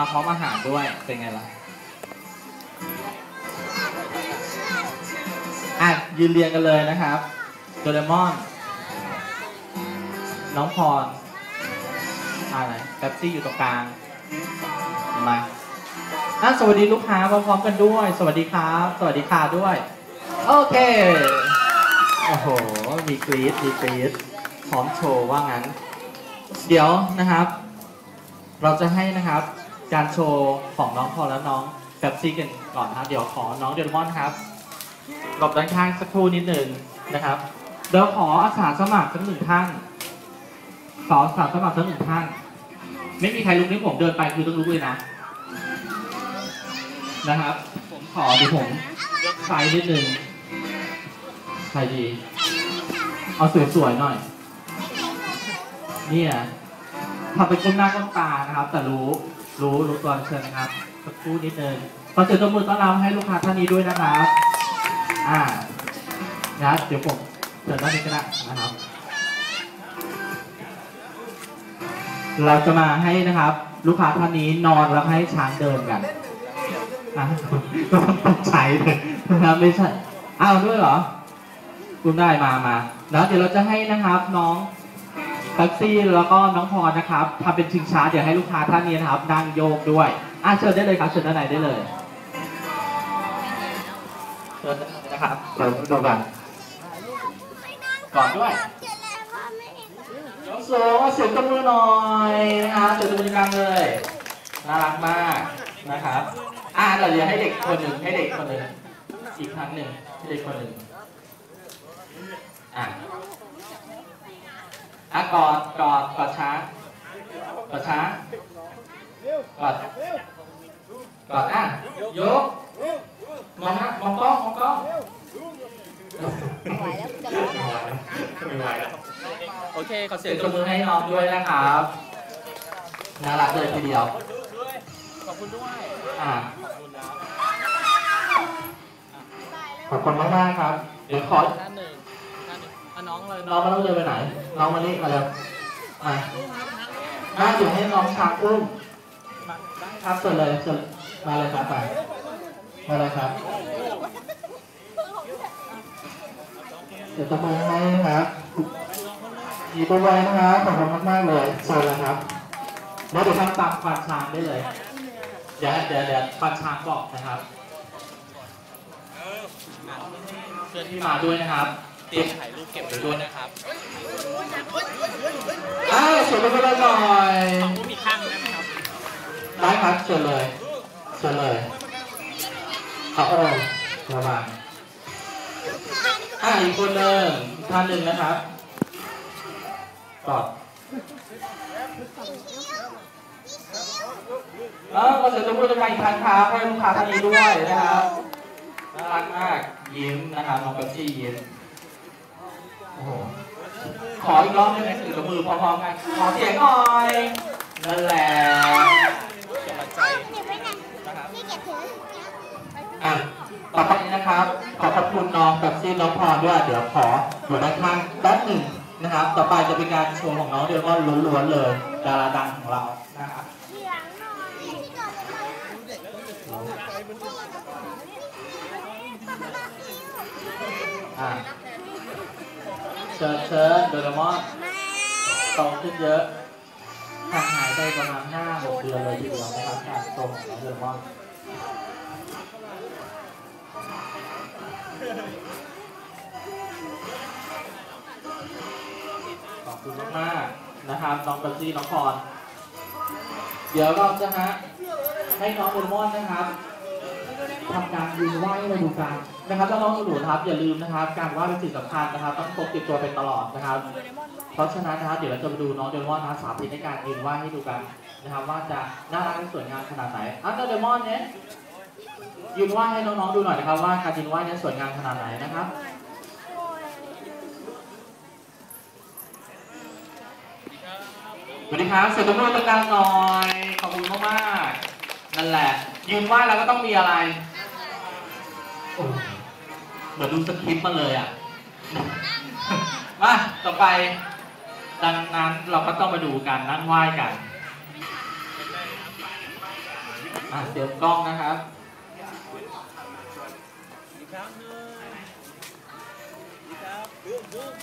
มาพร้อมอาหารด้วย เป็นไงล่ะ อะ ยืนเรียงกันเลยนะครับ โดเรมอน น้องพร อะไรแป๊บซี่อยู่ตรงกลาง มาอะสวัสดีลูกค้าพร้อมๆกันด้วย สวัสดีครับ สวัสดีค่ะด้วย โอเค โอ้โห มีกรีดมีกรีดพร้อมโชว์ว่างั้น เดี๋ยวนะครับ เราจะให้นะครับ การโชว์ของน้องพอและน้องแป๊บซี่กันก่อนนะครับ เดี๋ยวขอน้องเดลมอนครับหลบด้านข้างสักครู่นิดหนึ่งนะครับเดี๋ยวขออาสาสมัครสักหนึ่งท่านขออาสาสมัครสักหนึ่งท่าน ไม่มีใครลุกนี่ผมเดินไปคือต้องลุกเลยนะ นะครับ ผมขอเดี๋ยวผมยกไฟนิดหนึ่งใครดี เอาสวยๆหน่อย เนี่ยทำเป็นก้มหน้าก้มตานะครับ แต่รู้ รู้รู้ตัวเชิญนะครับสักครู่นิดนึงขอเสียงตบมือต้อนรับให้ลูกค้าท่านนี้ด้วยนะครับอ่านะเดี๋ยวผมเชิญด้านนี้ก็ได้นะครับ เราจะมาให้นะครับ ลูกค้าท่านนี้นอนแล้วให้ช้างเดินกันอะต้องต้องใช้เลยนะครับไม่ใช่อ้าวด้วยเหรอ คุณได้มามาแล้วเดี๋ยวเราจะให้นะครับน้อง แท็กซี่แล้วก็น้องพรนะครับทำเป็นชิงช้าเดี๋ยวให้ลูกค้าท่านนี้นะครับนั่งโยกด้วยอะเชิญได้เลยครับเชิญด้านในได้เลยเชิญนะครับเราดูกันก่อนด้วยยกสูงเสียงตบมือหน่อยนะครับเสียงตบมือกลางเลยน่ารักมากนะครับอะเดี๋ยวให้เด็กคนหนึ่งให้เด็กคนหนึ่งอีกครั้งหนึ่งให้เด็กคนหนึ่งอะ อะกอดกอดกอดช้ากอดช้ากอดกอดอะยกมองนะมองกล้องมองกล้องไม่ไหวแล้วจะร้องไห้ไม่ไหวแล้วโอเคขอเสีเสียยงงตตบบมืมืออให้ให้น้องด้วยนะครับน่ารักเลยทีเดียวขอบคุณด้วยอะขอบคุณนะขอบคุณมากมากๆครับเดี๋ยวขอ น้องเลยน้องมาต้องเดินไปไหน น้องมานี่มาเร็วมามาเดี๋ยให้น้องช้าอุ้มมาได้ครับเชิญเลยเชิญมาเลยครับไปมาเลยครับเดี๋ยวจะมาให้นะครับหยิบไว้นะครับขอบคุณมากๆเลยเชิญเลยครับแล้วเดี๋ยวทำตามควานช้างได้เลย เดี๋ยวเดี๋ยวเดี๋ยวควานช้างบอกนะครับเพื่อนที่มาด้วยนะครับ เตรียมถ่ายรูปเก็บไว้ด้วยนะครับอ้าวสวยไปเลยหน่อยขอบคุณอีกข้างได้ไหมครับได้ครับเชิญเลยเชิญเลยเอาเออระวังอ่าอีกคนหนึ่งท่านหนึ่งนะครับกอดแล้วก็เสร็จจะพูดจะไปอีกครั้งครับให้ลูกค้าท่านนี้ด้วยนะครับน่ารักมากยิ้มนะครับน้องกัปซี่ยิ้มโอ้โห ขออีกรอบได้ไหมถือกับมือพร้อมๆกันขอเสียงหน่อยนั่นแหละกำลังใจนะครับอะต่อไปนี้นะครับ ขอขอบคุณน้องกับซี่น้องพรด้วยเดี๋ยวขออยู่ด้านข้างแป๊บหนึ่งนะครับ ต่อไปจะเป็นการโชว์ของน้องเดียวก็ล้วนๆเลยดาราดังของเรานะครับ อะ เชิญเชิญโดเรมอนโตขึ้นเยอะห่างหายไปประมาณห้าหกเดือนเลยทีเดียวนะครับการโตของน้องโดเรมอนขอบคุณมากๆนะครับน้องเบลซี่น้องพรเดี๋ยวเราจะฮะให้น้องโดเรมอนนะครับ ทำการยืนไหว้ให้เราดูกันนะครับแล้วน้องหนูนะครับอย่าลืมนะครับ การไหว้เป็นสิ่งสำคัญนะครับ ต้องพกติดตัวเป็นตลอดนะครับ เพราะฉะนั้นนะครับเดี๋ยวเราจะมาดูน้องโดมอนนะสาธิตในการยืนไหว้ให้ดูกันนะครับ ว่าจะน่ารักและสวยงามขนาดไหนอะโดเรมอนเนี่ยยืนไหว้ให้น้องๆดูหน่อยนะครับ ว่าการยืนไหว้เนี่ยสวยงามขนาดไหนนะครับสวัสดีครับเสียงตบมือตรงกางหน่อย ขอบคุณมากๆนั่นแหละ ยืนไหว้แล้วก็ต้องมีอะไร มือนดูสคริปต์มาเลยอะ มาต่อไป ดังนั้นเราก็ต้องมาดูการนั่งไหว้กันอะเตรียมกล้องนะครับ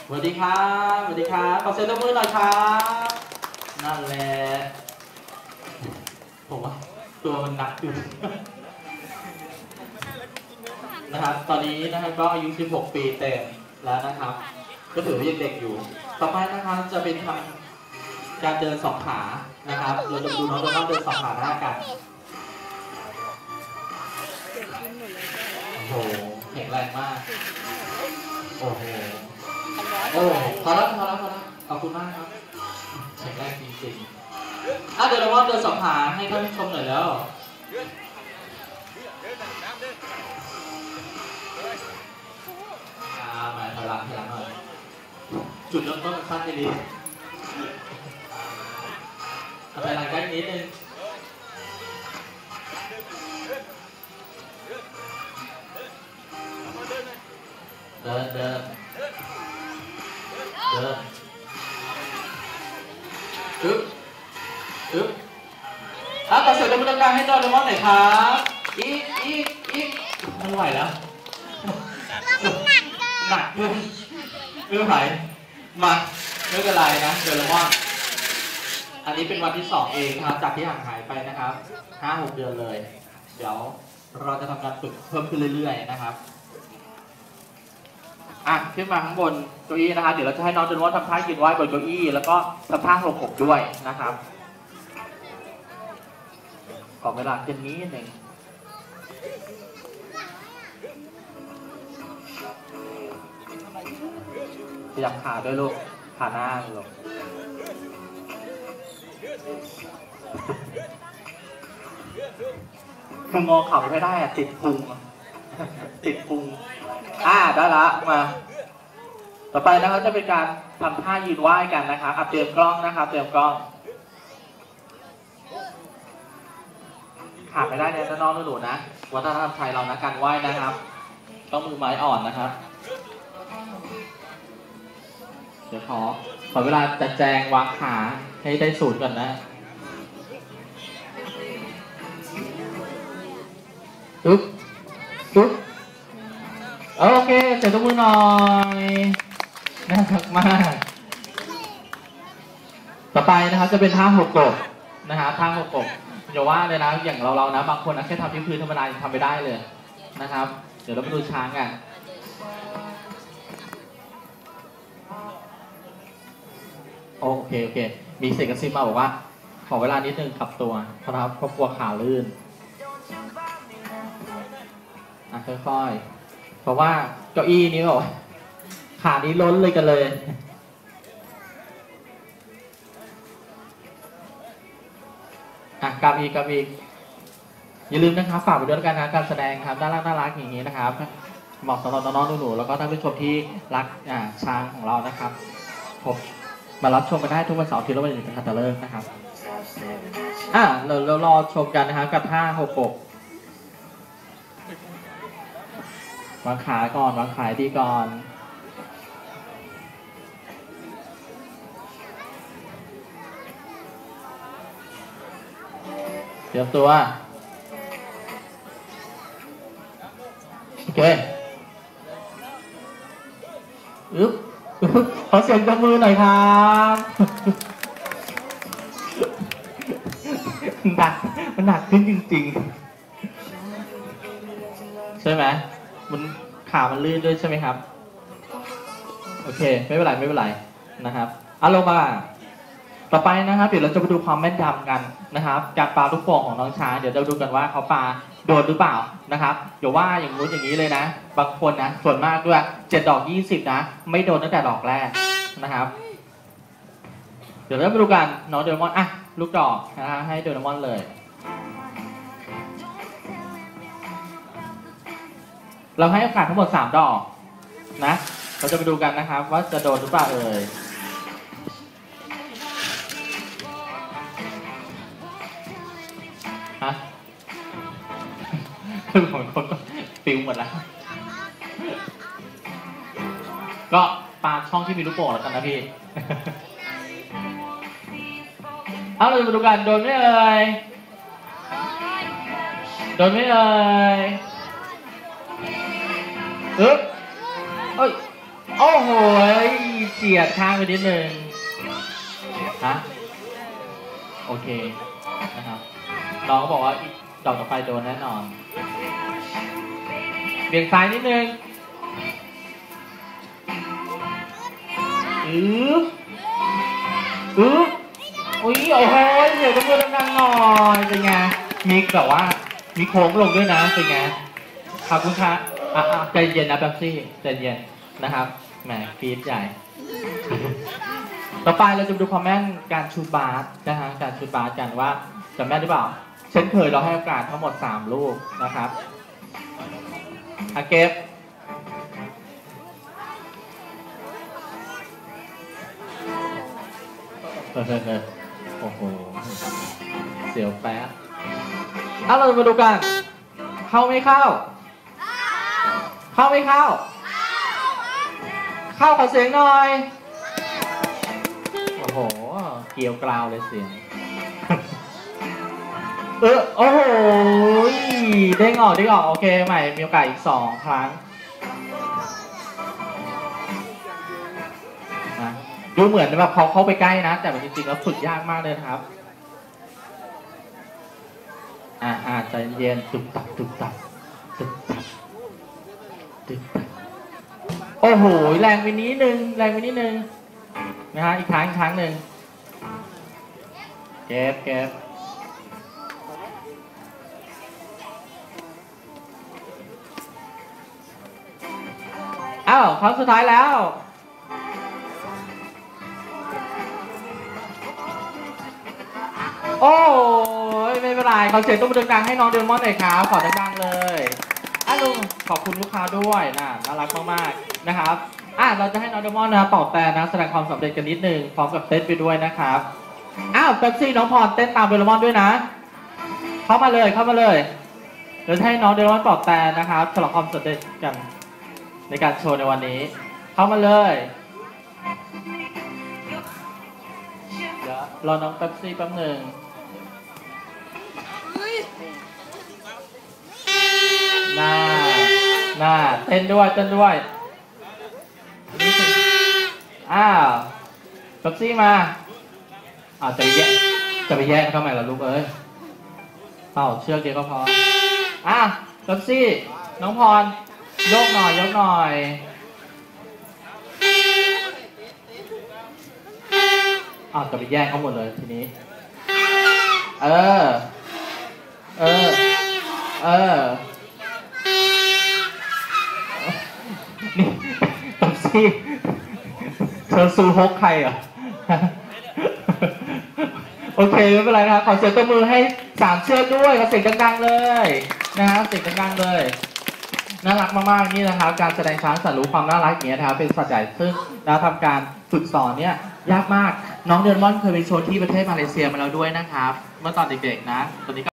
สวัสดีครับสวัสดีครับขอเซ็นตบมือหน่อยครับ นั่นแหละผมว่าตัวมันหนักอยู่ นะครับ ตอนนี้นะครับก็อายุ 16 ปีเต็มแล้วนะครับ ก็ถือว่ายังเด็กอยู่ ต่อไปนะครับจะเป็นทำการเดินสองขานะครับ เราจะดูน้องโดนัลเดินสองขาหน้ากันโอ้โหแข็งแรงมาก โอ้โห โอ้พอแล้วพอแล้วพอแล้วขอบคุณมากครับแข็งแรงจริงๆอะเดี๋ยวเราว่าเดินสองขาให้ท่านผู้ชมหน่อยแล้ว มาถอยหลังถอยหลังหน่อยจุดเริ่มต้นสั้นดีๆเอาไปหลังใกล้นิดนึงเดินเดินเดินอึ๊บอึ๊บอะขอเสียงตบมือดังๆให้โดเรมอนหน่อยครับ อีกอีกอีกไม่ไหวแล้วหนัก ขึ้นไม่ไหวมาไม่เป็นไรนะโดเรมอนอันนี้เป็นวันที่สองเองนะครับจากที่ห่างหายไปนะครับห้าหกเดือนเลย เดี๋ยวเราจะทำการฝึกเพิ่มขึ้นเรื่อยๆนะครับอะขึ้นมาข้างบนเก้าอี้นะคะเดี๋ยวเราจะให้น้องเดนวอนทำท่ายืนไหว้บนเก้าอี้แล้วก็ทำท่าหลบผมด้วยนะครับขอเวลาแค่นี้หนึ่ง ขยับขาด้วยลูกขาหน้าลงคือมองเขาไม่ได้อะติดพุงติดพุงอ่าได้ละมา ต่อไปนะครับจะเป็นการทำท่ายืนไหว้กันนะครับอะเตรียมกล้องนะครับเตรียมกล้องขาดไม่ได้เนี่ยน้องๆหนูๆนะวัฒนธรรมไทยเรานะการไหว้นะครับ ต้องมือไม้อ่อนนะครับ เดี๋ยวขอ ขอเวลาจัดแจงวางขาให้ได้ศูนย์ก่อนนะปึ๊บปึ๊บโอเคเสียงตบมือหน่อยน่ารักมาก ต่อไปนะครับจะเป็นท่าหกกบนะฮะท่าหกกบอย่าว่าเลยนะอย่างเราเรานะ บางคนนะแค่ทำที่พื้นธรรมดายังทำไม่ได้เลยนะครับ เดี๋ยวเราไปดูช้างกัน โอเคโอเค มีเสียงกระซิบมาบอกว่า ขอเวลานิดนึงขับตัวนะครับเพราะกลัวขาลื่นอะค่อยๆ เพราะว่าเก้าอี้นี้บอกขานี้ล้นเลยกันเลยอะกลับอีกกลับอีกอย่าลืมนะครับฝากไปด้วยกันนะการแสดงครับน่ารักน่ารักอย่างนี้นะครับ เหมาะสำหรับน้องๆหนูๆแล้วก็ท่านผู้ชมที่รักอ่าช้างของเรานะครับผม มารับชมกันได้ทุกวันเสาร์อาที่เราไปถึงคัตเตอร์เลิกนะครับ อะเราเรารอชมกันนะครับกับท่าหกกบวางขาก่อนวางขาดีก่อนเตรียมตัวโอเคอึ๊บอึ๊บ ขอเสียงตบมือหน่อยครับหนักมันหนักขึ้นจริงๆ ใช่ไหมมันขามันลื่นด้วยใช่ไหมครับ โอเค ไม่เป็นไร ไม่เป็นไรนะครับเอาลงมา ต่อไปนะครับเดี๋ยวเราจะไปดูความแม่นยำกันนะครับการปาลูกโป่งของน้องช้างเดี๋ยวจะดูกันว่าเขาปาโดนหรือเปล่านะครับเดี๋ยวว่าอย่างนู้นอย่างนี้เลยนะ บางคนนะส่วนมากด้วยเจ็ดดอกยี่สิบนะ ไม่โดนตั้งแต่ดอกแรกนะครับ เดี๋ยวเราไปดูกันน้องโดเรมอนอะลูกดอกนะให้โดเรมอนเลยเราให้โอกาสทั้งหมดสามดอกนะ เราจะไปดูกันนะครับ ว่าจะโดนหรือเปล่าเอ่ย ฮะของคนก็ฟิวหมดแล้ว ก็ปาช่องที่มีลูกโป่งแล้วกันนะพี่ เอาเราจะมาดูกันโดนไหมเอ่ยโดนไหมเอ่ยเอ๊บเอ้ยโอ้โหยเฉียดข้างไปนิดนึงฮะโอเคนะครับ น้องก็บอกว่าอีกดอกต่อไปโดนแน่นอนเบี่ยงซ้ายนิดนึงอึ๊บอึ๊บอุ้ยโอ้โหเดี๋ยวต้องมือดังๆหน่อยเป็นไงมีแบบว่า มีโค้งลงด้วยนะเป็นไงขอบคุณครับอะอะใจเย็นนะแป๊บซี่ใจเย็นนะครับแหมฟีดใหญ่ ต่อไปเราจะดูคอมเมนต์การชูบาสนะฮะการชูบาสกันว่าจำได้หรือเปล่า ช่นเคยเราให้โอกาสทั้งหมด 3 ลูกนะครับอาเก็บเฮ้ยเฮ้ยโอ้โห เสียวแป๊ะเอาเรามาดูกัน เข้าไม่เข้า เข้าไม่เข้า เข้าขอเสียงหน่อย โอ้โห เกลียวกราวเลยเสียง เออโอ้โหเด้งออกเด้งออกโอเคใหม่มีโอกาสอีกสองครั้งนะดูเหมือนแบบเขาเข้าไปใกล้นะ แต่จริงๆแล้วฝึกยากมากเลยครับอ่าอ่าใจเย็นตุบตับตุบตับตุบตับตุบตับโอ้โหแรงไปนิดนึงแรงไปนิดนึงนะฮะอีกครั้งอีกครั้งหนึ่งเก็บเก็บ อ้าวครั้งสุดท้ายแล้วโอ้ยไม่เป็นไรเขาเสียงต้องดังให้น้องเดลมอนหน่อยครับขอดังๆเลยอะลุงขอบคุณลูกค้าด้วยนะน่ารักมากๆนะครับอะเราจะให้น้องเดลมอนนะตอบแต่นะแสดงความสำเร็จกันนิดนึงพร้อมกับเต้นไปด้วยนะครับอ้าวเป๊ปซี่น้องพรเต้นตามเดลมอนด้วยนะ เข้ามาเลยเข้ามาเลยเดี๋ยวให้น้องเดลมอนตอบแต่นะครับฉลองความสำเร็จกัน ในการโชว์ในวันนี้ เข้ามาเลยเดี๋ยวรอน้องเป๊ปซี่แป๊บหนึ่งหน้าหน้าเต้นด้วยเต้นด้วยอ้าวเป๊ปซี่มาอ้าวจะไปแย่จะไปแย่เข้ามาเหรอลูกเอ้ยเปล่าเชือกเดียวก็พออะเป๊ปซี่น้องพร ยกหน่อยยกหน่อย อ้าวจะไปแย่งเขาหมดเลยทีนี้ เออ เออ เออ นี่ตับซี่เธอซูฮกใครเหรอะโอเคไม่เป็นไรนะครับขอเสียงตบมือให้สามเชือกด้วยขอเสียงดังๆเลย นะครับเสียงดังๆเลย น่ารักมากๆนี่นะครับ การแสดงช้างสัตว์รู้ความน่ารักอย่างเงี้ยนะครับเป็นสัตว์ใหญ่ซึ่งเราทำการฝึกสอนเนี่ยยากมากน้องเดอนมอนเคยไปโชว์ที่ประเทศมาเลเซียมาแล้วด้วยนะครับ เมื่อตอนเด็กๆนะตอนนี้ก็